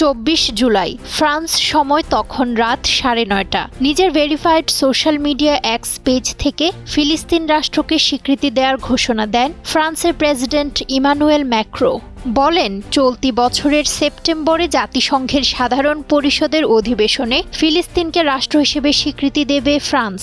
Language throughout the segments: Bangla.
চব্বিশ জুলাই। ফ্রান্স সময় তখন রাত সাড়ে নয়টা। নিজের verified social media X page থেকে ফিলিস্তিন রাষ্ট্রকে স্বীকৃতি দেওয়ার ঘোষণা দেন ফ্রান্সের প্রেসিডেন্ট ইমানুয়েল ম্যাক্রো বলেন, চলতি বছরের সেপ্টেম্বরে জাতিসংঘের সাধারণ পরিষদের অধিবেশনে ফিলিস্তিনকে রাষ্ট্র হিসেবে স্বীকৃতি দেবে ফ্রান্স।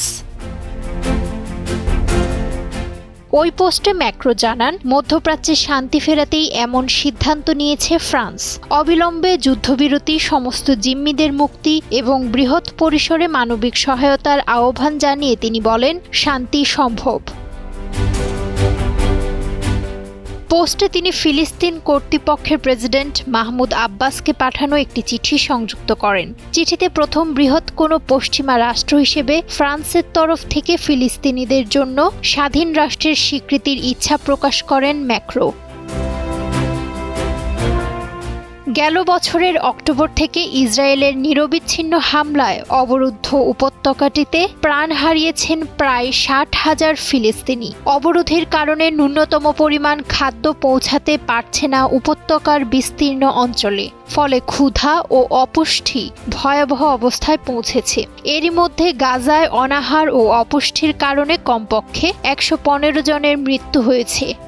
ওই পোস্টে ম্যাক্রো জানান, মধ্যপ্রাচ্যে শান্তি ফেরাতেই এমন সিদ্ধান্ত নিয়েছে ফ্রান্স। অবিলম্বে যুদ্ধবিরতি, সমস্ত জিম্মিদের মুক্তি এবং বৃহৎ পরিসরে মানবিক সহায়তার আহ্বান জানিয়ে তিনি বলেন, শান্তি সম্ভব। পোস্টে তিনি ফিলিস্তিন কর্তৃপক্ষের প্রেসিডেন্ট মাহমুদ আব্বাসকে পাঠানো একটি চিঠি সংযুক্ত করেন। চিঠিতে প্রথম বৃহৎ কোনো পশ্চিমা রাষ্ট্র হিসেবে ফ্রান্সের তরফ থেকে ফিলিস্তিনিদের জন্য স্বাধীন রাষ্ট্রের স্বীকৃতির ইচ্ছা প্রকাশ করেন ম্যাক্রো। গেল বছরের অক্টোবর থেকে ইসরায়েলের নিরবিচ্ছিন্ন হামলায় অবরুদ্ধ উপত্যকাটিতে প্রাণ হারিয়েছেন প্রায় ষাট হাজার ফিলিস্তিনি। অবরোধের কারণে ন্যূনতম পরিমাণ খাদ্য পৌঁছাতে পারছে না উপত্যকার বিস্তীর্ণ অঞ্চলে, ফলে ক্ষুধা ও অপুষ্টি ভয়াবহ অবস্থায় পৌঁছেছে। এরই মধ্যে গাজায় অনাহার ও অপুষ্টির কারণে কমপক্ষে একশো পনেরো জনের মৃত্যু হয়েছে।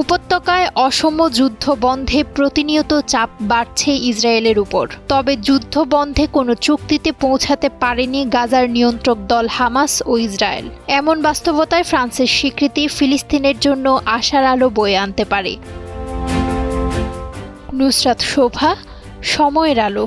উপত্যকায় অসম যুদ্ধ বন্ধে প্রতিনিয়ত চাপ বাড়ছে ইসরায়েলের উপর। তবে যুদ্ধ বন্ধে কোনো চুক্তিতে পৌঁছাতে পারেনি গাজার নিয়ন্ত্রক দল হামাস ও ইসরায়েল। এমন বাস্তবতায় ফ্রান্সের স্বীকৃতি ফিলিস্তিনের জন্য আশার আলো বয়ে আনতে পারে। নুসরাত শোভা, সময়ের আলো।